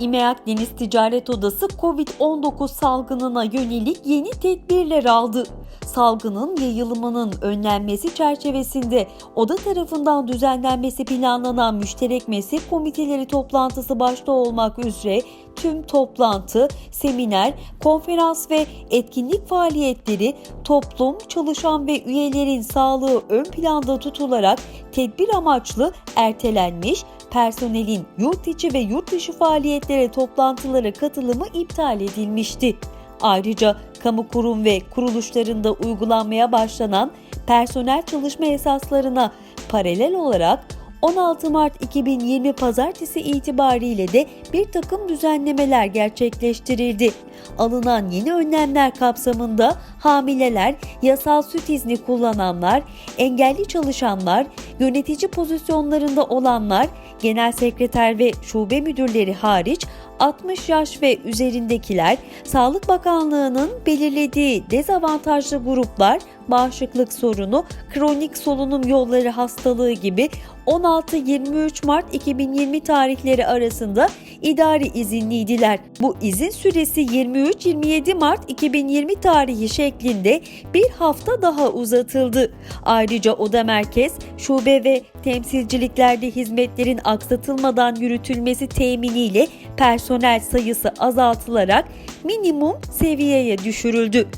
İMEAK Deniz Ticaret Odası COVID-19 salgınına yönelik yeni tedbirler aldı. Salgının yayılımının önlenmesi çerçevesinde oda tarafından düzenlenmesi planlanan müşterek meslek komiteleri toplantısı başta olmak üzere tüm toplantı, seminer, konferans ve etkinlik faaliyetleri toplum, çalışan ve üyelerin sağlığı ön planda tutularak tedbir amaçlı ertelenmiş, personelin yurt içi ve yurt dışı faaliyetlere toplantılara katılımı iptal edilmişti. Ayrıca kamu kurum ve kuruluşlarında uygulanmaya başlanan personel çalışma esaslarına paralel olarak 16 Mart 2020 Pazartesi itibariyle de bir takım düzenlemeler gerçekleştirildi. Alınan yeni önlemler kapsamında hamileler, yasal süt izni kullananlar, engelli çalışanlar, yönetici pozisyonlarında olanlar, genel sekreter ve şube müdürleri hariç 60 yaş ve üzerindekiler, Sağlık Bakanlığı'nın belirlediği dezavantajlı gruplar, bağışıklık sorunu, kronik solunum yolları hastalığı gibi 16-23 Mart 2020 tarihleri arasında idari izinliydiler. Bu izin süresi 23-27 Mart 2020 tarihi şeklinde bir hafta daha uzatıldı. Ayrıca oda merkez, şube ve temsilciliklerde hizmetlerin aksatılmadan yürütülmesi teminiyle personel sayısı azaltılarak minimum seviyeye düşürüldü.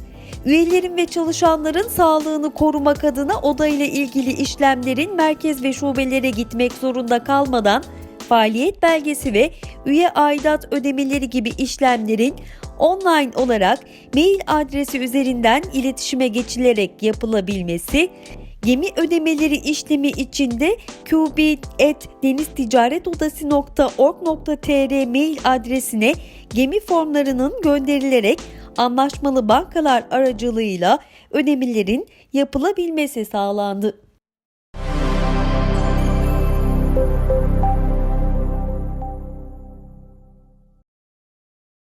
Üyelerin ve çalışanların sağlığını korumak adına oda ile ilgili işlemlerin merkez ve şubelere gitmek zorunda kalmadan faaliyet belgesi ve üye aidat ödemeleri gibi işlemlerin online olarak mail adresi üzerinden iletişime geçilerek yapılabilmesi, Gemi ödemeleri işlemi içinde qb.denizticaretodası.org.tr mail adresine gemi formlarının gönderilerek anlaşmalı bankalar aracılığıyla ödemelerin yapılabilmesi sağlandı.